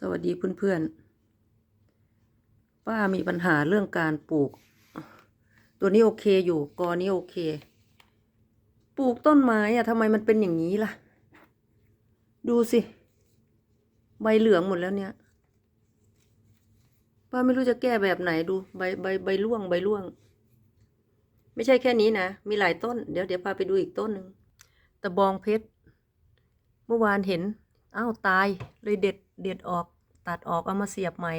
สวัสดีเพื่อนๆ ป้ามีปัญหาเรื่องการปลูก ตัวนี้โอเคอยู่ กอนี้โอเค ปลูกต้นไม้อะทำไมมันเป็นอย่างนี้ล่ะ ดูสิ ใบเหลืองหมดแล้วเนี่ย ป้าไม่รู้จะแก้แบบไหนดู ใบใบใบร่วง ใบร่วง ไม่ใช่แค่นี้นะ มีหลายต้น เดี๋ยวเดี๋ยวพาไปดูอีกต้นหนึ่งตะบองเพชร เมื่อวานเห็น อ้าวตายเลยเด็ดเด็ดออกตัดออกเอามาเสียบใหม่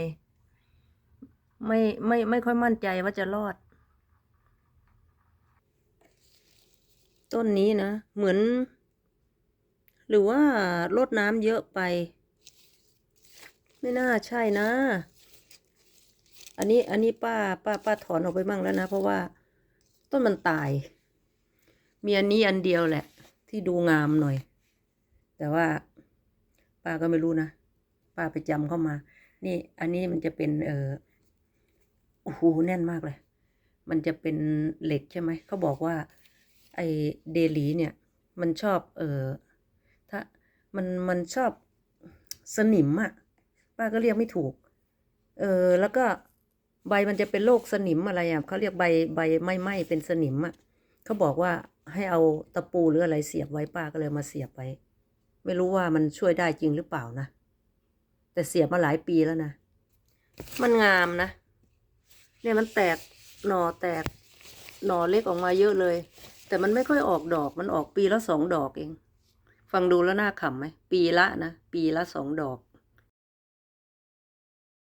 ไม่ไม่ไม่ค่อยมั่นใจว่าจะรอด ต้นนี้นะ เหมือน หรือว่ารดน้ำเยอะไป ไม่น่าใช่นะ อันนี้อันนี้ป้าป้าป้าถอนออกไปมั่งแล้วนะ เพราะว่าต้นมันตาย มีอันนี้อันเดียวแหละ ที่ดูงามหน่อย แต่ว่า ป้าก็ไม่รู้นะ ป้าไปจำเข้ามา นี่อันนี้มันจะเป็นเออโอ้โหแน่นมากเลย มันจะเป็นเหล็กใช่ไหม เขาบอกว่า ไอเดลีเนี่ย มันชอบเออถ้ามันมันชอบสนิมอะป้าก็เรียกไม่ถูก เออแล้วก็ใบมันจะเป็นโรคสนิมอะไรอะเขาเรียกใบใบไหม้ไหม้เป็นสนิมอะเขาบอกว่าให้เอาตะปูหรืออะไรเสียบไว้ป้าก็เลยมาเสียบไว้ ไม่รู้ว่ามันช่วยได้จริงหรือเปล่านะ แต่เสียบมาหลายปีแล้วนะ มันงามนะ เนี่ยมันแตกหน่อแตกหน่อเล็กออกมาเยอะเลย แต่มันไม่ค่อยออกดอก มันออกปีละสองดอกเอง ฟังดูแล้วน่าขำไหม ปีละนะ ปีละสองดอก